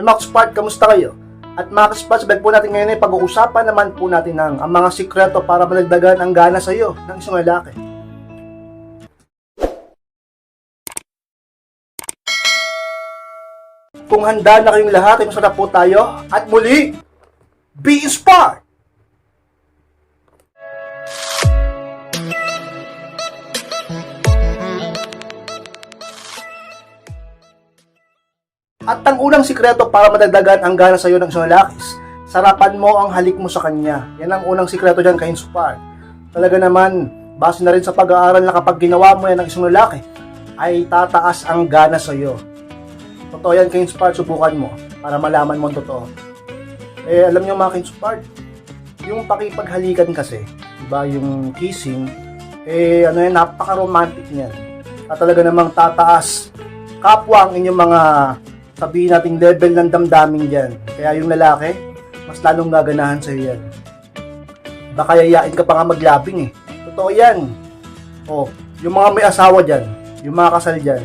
Max Part, kamusta kayo? At mga kaspas, bag po natin ngayon ay pag-uusapan naman po natin ng ang mga sikreto para malagdagan ang gana sa iyo ng isang lalaki. Kung handa na kayong lahat, ay masarap po tayo. At muli, be inspired! At ang unang sikreto para madagdagan ang gana sa iyo ng lalaki, sarapan mo ang halik mo sa kanya. Yan ang unang sikreto dyan kay Inspire. Talaga naman, base na rin sa pag-aaral na kapag ginawa mo yan ng isang lalaki, ay tataas ang gana sa iyo. Totoo yan kay Inspire, subukan mo para malaman mo ang totoo. Eh, alam niyo mga Inspire, yung pakipaghalikan kasi, diba, yung kissing, eh, ano yan, napaka-romantic niyan. At talaga namang tataas kapwa ang inyong mga sabihin nating level ng damdamin dyan. Kaya yung lalaki, mas lalong gaganahan sa'yo yan. Baka yayain ka pa nga maglabing eh. Totoo yan. O, yung mga may asawa dyan, yung mga kasal dyan,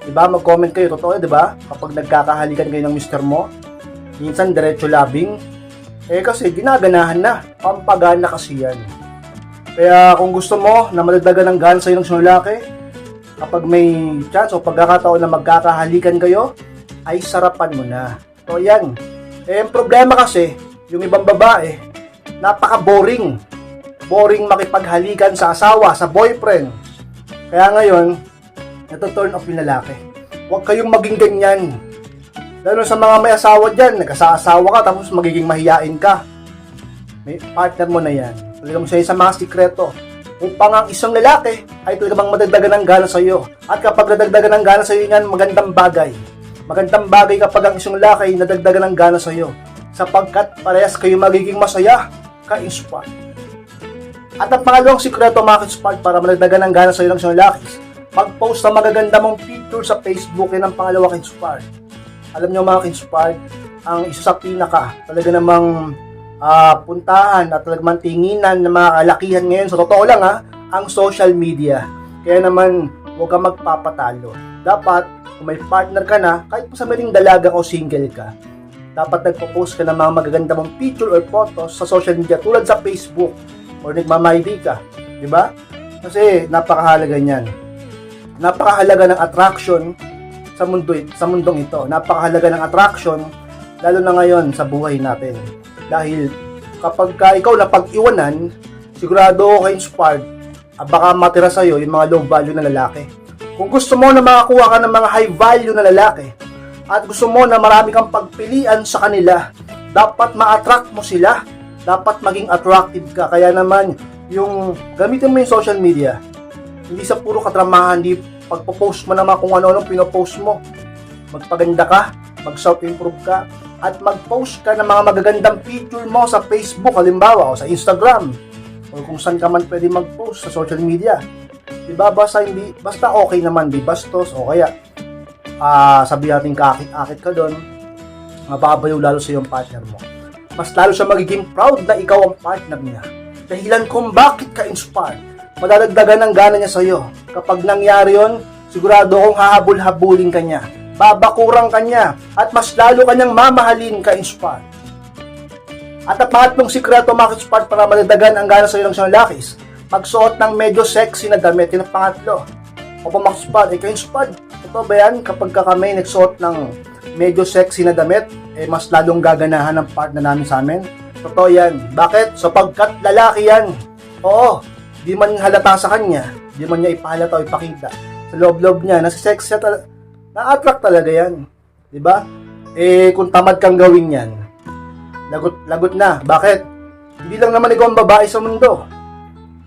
Diba, mag-comment kayo, totoo diba? Kapag nagkakahalikan kayo ng mister mo, minsan diretso labing, eh kasi ginaganahan na, pampagana kasi yan. Kaya kung gusto mo na madagdagan ng gana sa'yo ng isang lalaki, kapag may chance o pagkakataon na magkakahalikan kayo, ay sarapan mo na. So yan. Eh, problema kasi, yung ibang babae, napaka-boring. Boring makipaghalikan sa asawa, sa boyfriend. Kaya ngayon, ito turn off yung lalaki. Huwag kayong maging ganyan. Lalo sa mga may asawa dyan, nagkasaasawa ka tapos magiging mahiyain ka. May partner mo na yan. Talagang siya sa mga sikreto upang ang isang lalaki ay talagang madagdagan ng gana sa iyo. At kapag nadagdagan ng gana sa iyo yan, magandang bagay. Magandang bagay kapag ang isang lalaki ay nadagdagan ng gana sa iyo. Sapagkat parehas kayo magiging masaya, ka-inspire. At ang pangalawang sikreto mga ka-inspire para madagdagan ng gana sa iyo ng isang lalaki, mag-post ng magaganda mong picture sa Facebook yan ang pangalawa ka-inspire. Alam niyo mga ka-inspire, ang isa sa pinaka talaga namang ah, puntahan at talagang tinginan ng mga kalakihan ngayon. Sa totoo lang ha, ang social media. Kaya naman, huwag kang magpapatalo. Dapat, kung may partner ka na, kahit pa sa maling dalaga o single ka, dapat nagpo-post ka ng mga magaganda mong picture or photos sa social media tulad sa Facebook or nagmamaydi ka. Di ba? Kasi napakahalaga niyan. Napakahalaga ng attraction sa mundo sa mundong ito. Napakahalaga ng attraction lalo na ngayon sa buhay natin. Dahil kapag ka ikaw na pag-iwanan, sigurado ako ka-inspired, ah, baka matira sa'yo yung mga low value na lalaki. Kung gusto mo na makakuha ka ng mga high value na lalaki, at gusto mo na marami kang pagpilian sa kanila, dapat ma-attract mo sila. Dapat maging attractive ka. Kaya naman, yung gamitin mo yung social media, hindi sa puro katramahan, hindi pagpo-post mo naman kung ano-ano pinopost mo. Magpaganda ka, mag-self-improve ka, at mag-post ka ng mga magagandang picture mo sa Facebook, halimbawa, o sa Instagram, o kung saan ka man pwede mag-post sa social media. Diba? Basta, hindi, basta okay naman, di bastos, o kaya, ah sabi natin kakit-akit ka doon, mababayo lalo sa iyong partner mo. Mas lalo siya magiging proud na ikaw ang partner niya. Dahilan kung bakit ka inspired, madadagdagan ng gana niya sa iyo. Kapag nangyari yon, sigurado kong hahabol-habulin ka niya babakurang kanya at mas lalo kanyang mamahalin ka inspired. At ang pangatlong sikreto mga inspired para madagdagan ang gana sa iyo ng isang lalaki, magsuot ng medyo sexy na damit. Yun ang pangatlo. O pa mga inspired, eh ka-inspired. Ito ba yan kapag ka kami nagsuot ng medyo sexy na damit, eh mas lalong gaganahan ng partner namin sa amin? Totoo yan. Bakit? Sapagkat lalaki yan. Oo, di man halata sa kanya, di man niya ipahalata o ipakita. Sa loob-loob niya, nasa sexy na-attract talaga yan. ba? Eh, kung tamad kang gawin yan, lagot, lagot na. Bakit? Hindi lang naman ikaw ang babae sa mundo.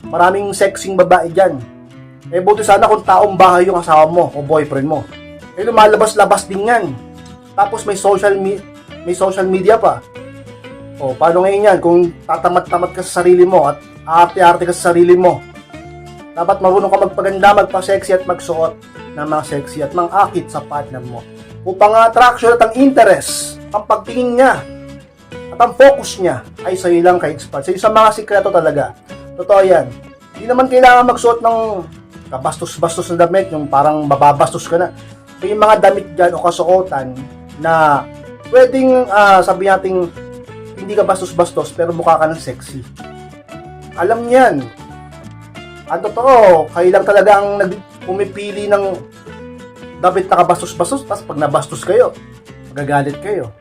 Maraming sexing babae dyan. Eh, buti sana kung taong bahay yung asawa mo o boyfriend mo. Eh, lumalabas-labas din yan. Tapos may social me- may social media pa. O, paano ngayon yan? Kung tatamad-tamad ka sa sarili mo at aarte-arte ka sa sarili mo, dapat marunong ka magpaganda, magpa-sexy at magsuot ng mga sexy at mga akit sa partner mo. Upang ang attraction at ang interest, ang pagtingin niya, at ang focus niya ay sa iyo lang kay expert. Sa iyo sa mga sikreto talaga. Totoo yan. Hindi naman kailangan magsuot ng kabastos-bastos na damit, yung parang mababastos ka na. May mga damit dyan o kasuotan na pwedeng ah, sabi nating hindi ka bastos-bastos pero mukha ka ng sexy. Alam niyan. Ang totoo, kayo lang talaga ang nag pumipili ng dapat nakabastos-bastos tapos pag nabastos kayo, magagalit kayo.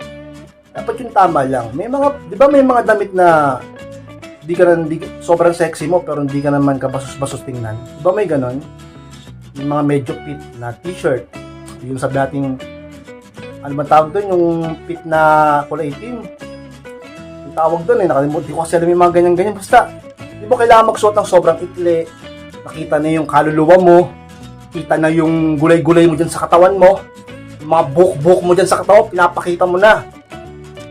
Dapat yung tama lang. May mga, di ba may mga damit na di ka na, di, sobrang sexy mo pero hindi ka naman kabasos-basos tingnan. Di ba may ganon? Yung mga medyo fit na t-shirt. Yung sabi nating, ano ba tawag doon? Yung fit na kulay itim. Yung tawag doon eh, nakalimutan. Ko kasi alam yung mga ganyan-ganyan. Basta, di ba kailangan magsuot ng sobrang ikli? Nakita na yung kaluluwa mo. Kita na yung gulay-gulay mo dyan sa katawan mo. Yung mga buhok-buhok mo dyan sa katawan, pinapakita mo na.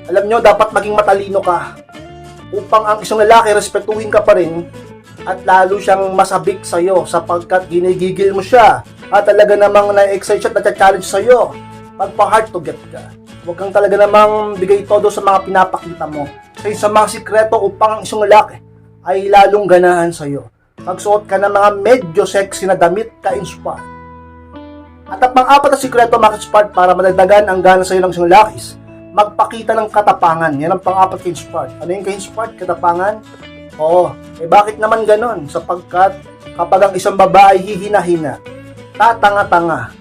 Alam nyo, dapat maging matalino ka upang ang isang lalaki respetuhin ka pa rin at lalo siyang masabik sa'yo sapagkat ginigigil mo siya at talaga namang na-excite siya at na-challenge sa'yo pagpa-hard to get ka. Huwag kang talaga namang bigay todo sa mga pinapakita mo. Kasi sa mga sikreto upang ang isang lalaki ay lalong ganahan sa'yo. Magsuot ka ng mga medyo sexy na damit ka-inspire. At ang pang-apat na sikreto mga ka-inspired para madagdagan ang gana sa'yo ng isang lalaki is magpakita ng katapangan. Yan ang pang-apat ka-inspired. Ano yung ka-inspired? Katapangan? Oo. Eh bakit naman ganon? Sapagkat kapag ang isang babae hihina-hina, tatanga-tanga,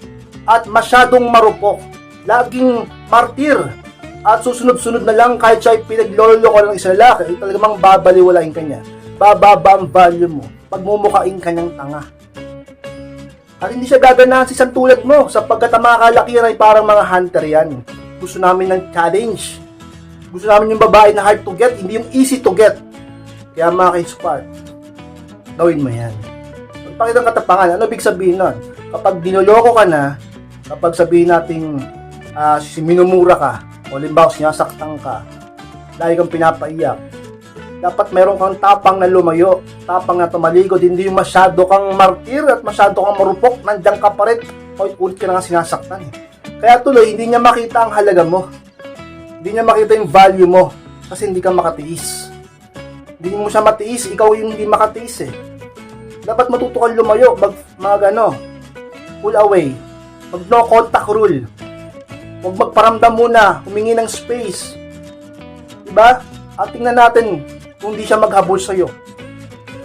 at masyadong marupok, laging martir, at susunod-sunod na lang kahit siya ay pinagloloko ng isang lalaki, ay talagang babaliwalain ka niya. Bababa ang value mo. Pagmumukain ka niyang tanga. At hindi siya gaganahan si isang tulad mo sapagkat ang mga kalakihan ay parang mga hunter yan. Gusto namin ng challenge. Gusto namin yung babae na hard to get, hindi yung easy to get. Kaya mga ka-inspire, gawin mo yan. Magpakita ng katapangan. Ano big sabihin nun? Kapag dinuloko ka na, kapag sabihin nating ah, si minumura ka, o limbawa sinasaktan ka, lagi kang pinapaiyak, dapat meron kang tapang na lumayo, tapang na tumaligod, hindi yung masyado kang martir at masyado kang marupok, nandiyan ka pa rin, ulit ka na nga sinasaktan eh. Kaya tuloy, hindi niya makita ang halaga mo. Hindi niya makita yung value mo kasi hindi ka makatiis. Hindi mo siya matiis, ikaw yung hindi makatiis eh. Dapat matuto kang lumayo, mag, mag ano, pull away. Mag no contact rule. Huwag magparamdam muna, humingi ng space. Diba? At tingnan natin kung hindi siya maghabol sa'yo.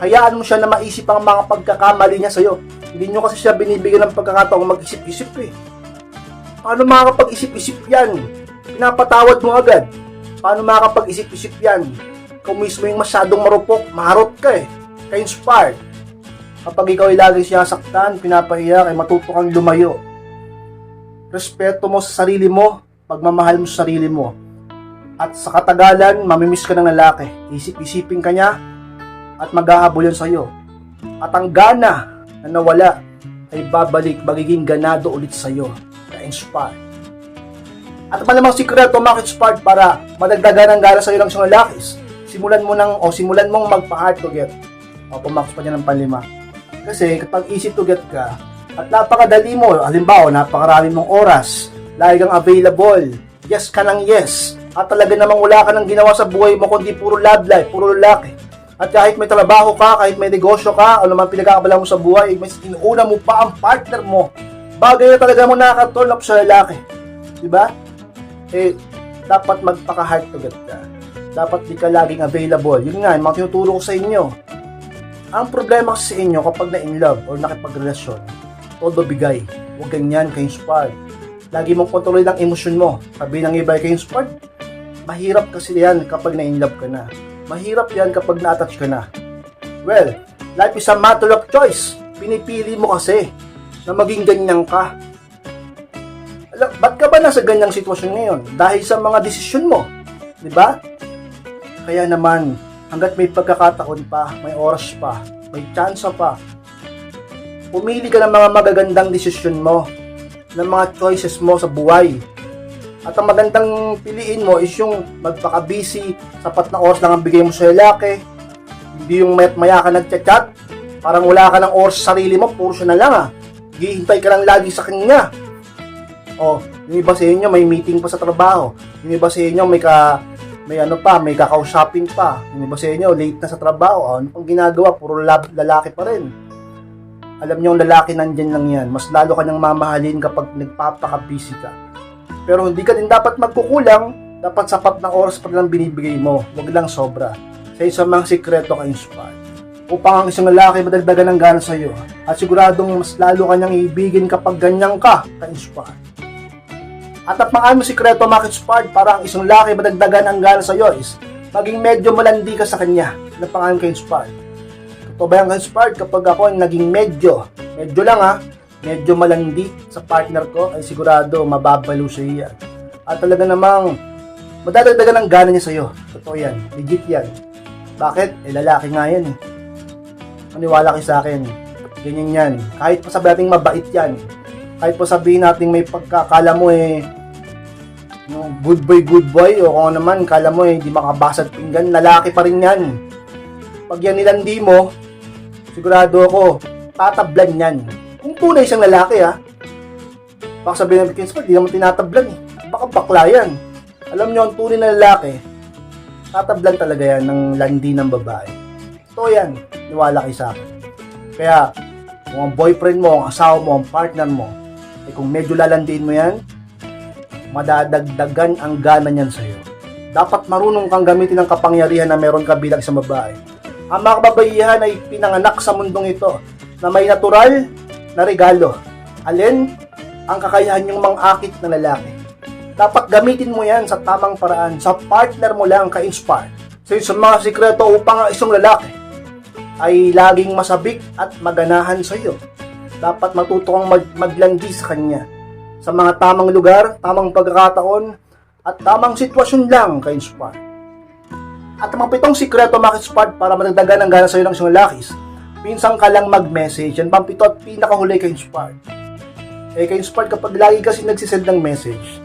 Hayaan mo siya na maisip ang mga pagkakamali niya sa'yo. Hindi nyo kasi siya binibigyan ng pagkakataong mag-isip-isip eh. Paano makakapag-isip-isip yan? Pinapatawad mo agad. Paano makakapag-isip-isip yan? Ikaw mismo yung masyadong marupok, maharot ka eh. Ka-inspired. Kapag ikaw ay laging sinasaktan, pinapahiya, ay matuto kang lumayo. Respeto mo sa sarili mo, pagmamahal mo sa sarili mo. At sa katagalan, mamimiss ka ng lalaki. Isip-isipin ka niya at maghahabol yan sa'yo. At ang gana na nawala ay babalik, magiging ganado ulit sa'yo. Na-inspire. At malamang sikreto makit-inspired para madagdagan ang gana sa'yo ng isang lalaki. Simulan mo ng, o simulan mong magpa-hard to get. O pumakas pa niya ng panlima. Kasi kapag easy to get ka, at napakadali mo, halimbawa, napakarami mong oras, lagi kang available, yes ka ng yes, at talaga namang wala ka nang ginawa sa buhay mo kundi puro love life, puro lalaki. At kahit may trabaho ka, kahit may negosyo ka, o naman pinag-aabala mo sa buhay, mas inuuna mo pa ang partner mo. Bagay na talaga mo nakaka-turn up sa lalaki. Diba? Eh, dapat magpaka-hard to get ka. Dapat di ka laging available. Yun nga, yung mga tinuturo ko sa inyo. Ang problema kasi sa inyo kapag na-in love or nakipagrelasyon, todo bigay. Huwag ganyan, kayo inspired. Lagi mong kontrolin ang emosyon mo. Sabi ng iba kayo inspired, mahirap kasi yan kapag na-in love ka na. Mahirap yan kapag na-attach ka na. Well, life is a matter of choice. Pinipili mo kasi na maging ganyan ka. Alam, ba't ka ba nasa ganyang sitwasyon ngayon? Dahil sa mga desisyon mo. Di ba? Kaya naman, hanggat may pagkakataon pa, may oras pa, may chance pa, pumili ka ng mga magagandang desisyon mo, ng mga choices mo sa buhay. At ang magandang piliin mo is yung magpaka-busy, sapat na oras lang ang bigay mo sa lalaki, hindi yung mayat maya ka nagchat-chat, parang wala ka ng oras sa sarili mo, puro siya na lang ah. Gihintay ka lang lagi sa kanya. O, yung iba sa inyo may meeting pa sa trabaho. Yung iba sa inyo may ka may ano pa, may kakausapin pa. Yung iba sa inyo late na sa trabaho. O, ano pang ginagawa? Puro lab, lalaki pa rin. Alam niyo, yung lalaki nandyan lang yan. Mas lalo ka niyang mamahalin kapag nagpapaka-busy ka. Pero hindi ka din dapat magkukulang, dapat sapat na oras pa lang binibigay mo, wag lang sobra. Sa isang mga sikreto ka inspire. Upang ang isang lalaki madagdagan ng gana sa iyo at siguradong mas lalo kanyang iibigin kapag ganyan ka ka-inspire. At ang pang mo sikreto mga inspired para ang isang lalaki madagdagan ang gana sa iyo is maging medyo malandi ka sa kanya na pangalan ka inspired. Totoo ba yung inspired kapag ako naging medyo, medyo lang ha, medyo malandi sa partner ko ay sigurado mababalo sa iya. At talaga namang madadagdagan ang gana niya sa iyo. Totoo yan, legit yan. Bakit? Eh lalaki nga yan eh. Maniwala kayo sa akin. Ganyan yan. Kahit pa sabihin natin mabait yan. Kahit pa sabihin natin may pagkakala mo eh yung good boy, good boy, o kung ano naman, kala mo eh, hindi makabasag pinggan, lalaki pa rin yan. Pag yan nilandi mo, sigurado ako, tatablan yan. Tunay siyang lalaki ha, baka sabihin ng Kinsman, di naman tinatablan eh. Baka bakla yan. Alam nyo, ang tunay na lalaki, tatablan talaga yan ng landi ng babae. Ito yan, niwala kayo sa akin. Kaya, kung ang boyfriend mo, ang asawa mo, ang partner mo, eh kung medyo lalandiin mo yan, madadagdagan ang gana niyan sa'yo. Dapat marunong kang gamitin ang kapangyarihan na meron ka bilang isang babae. Ang mga kababaihan ay pinanganak sa mundong ito na may natural na regalo. Alin? Ang kakayahan yung mang-akit na lalaki. Dapat gamitin mo yan sa tamang paraan. Sa partner mo lang ka-inspire. So sa mga sikreto upang ang isang lalaki ay laging masabik at maganahan sa iyo. Dapat matuto kang mag- maglandi sa kanya sa mga tamang lugar, tamang pagkakataon, at tamang sitwasyon lang ka-inspire. At ang mga pitong sikreto maki-inspire para madagdagan ang gana sa iyo ng isang lalaki, minsan ka lang mag-message. Yan pang pito at pinakahuli ka-inspire. Eh, ka-inspire kapag lagi kasi nagsisend ng message,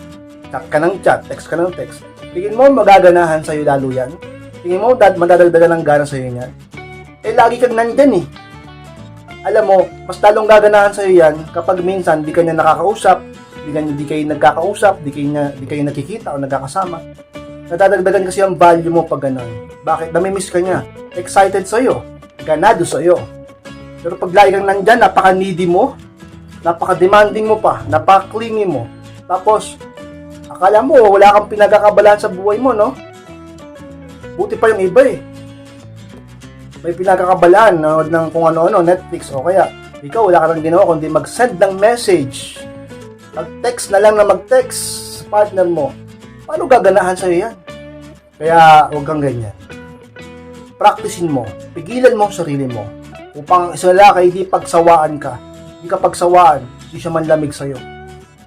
chat ka ng chat, text ka ng text, tingin mo magaganahan sa iyo lalo yan? Tingin mo dad madadagdagan ang gana sa iyo niyan? Eh, lagi kang nandyan eh. Alam mo, mas lalong gaganahan sa iyo yan kapag minsan di ka niya nakakausap, di, ka, di kayo nagkakausap, di kayo, na, di kayo nakikita o nagkakasama. Nadadagdagan kasi ang value mo pag ganun. Bakit? Namimiss ka niya. Excited sa iyo. Ganado sa iyo. Pero pag lagi kang nandyan, napaka-needy mo, napaka-demanding mo pa, napaka-clingy mo. Tapos, akala mo, wala kang pinagkakabalaan sa buhay mo, no? Buti pa yung iba eh. May pinagkakabalaan no, ng kung ano-ano, Netflix o kaya ikaw wala ka nang ginawa kundi mag-send ng message. Mag-text na lang na mag-text sa partner mo. Paano gaganahan sa'yo yan? Kaya huwag kang ganyan. Practicein mo. Pigilan mo ang sarili mo. Upang ang isang lalaki, hindi pagsawaan ka. Hindi ka pagsawaan, hindi siya manlamig sa'yo.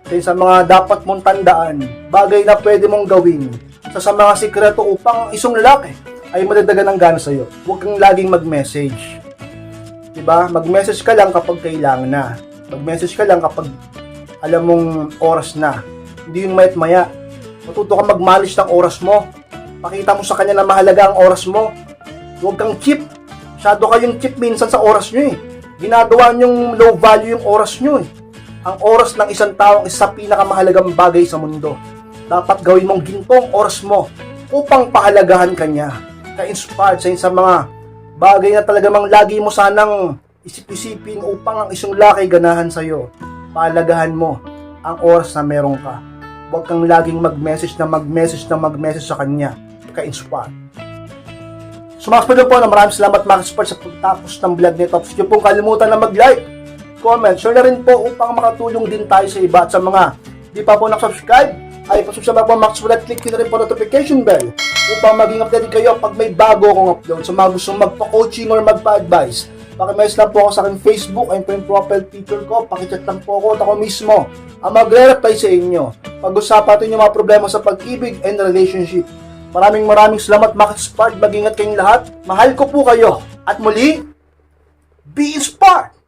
Kaya sa mga dapat mong tandaan, bagay na pwede mong gawin sa, sa mga sikreto upang ang isang lalaki ay madagdagan ng gana sa'yo. Huwag kang laging mag-message. Diba? Mag-message ka lang kapag kailangan na. Mag-message ka lang kapag alam mong oras na. Hindi yung mayat maya. Matuto ka mag-manage ng oras mo. Pakita mo sa kanya na mahalaga ang oras mo. Huwag kang cheap. Masyado kayong cheap minsan sa oras nyo eh. Ginagawa nyong low value yung oras nyo eh. Ang oras ng isang tao is sa pinakamahalagang bagay sa mundo. Dapat gawin mong gintong oras mo upang pahalagahan kanya. Ka-inspired sa sa mga bagay na talaga mang lagi mo sanang isip-isipin upang ang isang laki ganahan sa'yo. Pahalagahan mo ang oras na meron ka. Huwag kang laging mag-message na mag-message na mag-message sa kanya. Ka-inspire. So mga kapatid po na maraming salamat mga support sa pagtapos ng vlog nito. Huwag niyo pong kalimutan na mag-like, comment, share na rin po upang makatulong din tayo sa iba at sa mga di pa po nakasubscribe ay pasubscribe po Max at click nyo na rin po notification bell upang maging updated kayo pag may bago akong upload. So mga gusto magpa-coaching or magpa-advise, pakimess lang po ako sa aking Facebook, ayun po yung profile picture ko, pakichat lang po ako at ako mismo ang magre-reply sa inyo. Pag-usapan natin yung mga problema sa pag-ibig and relationship. Maraming maraming salamat mga Spark. Mag-ingat kayong lahat. Mahal ko po kayo. At muli, be inspired!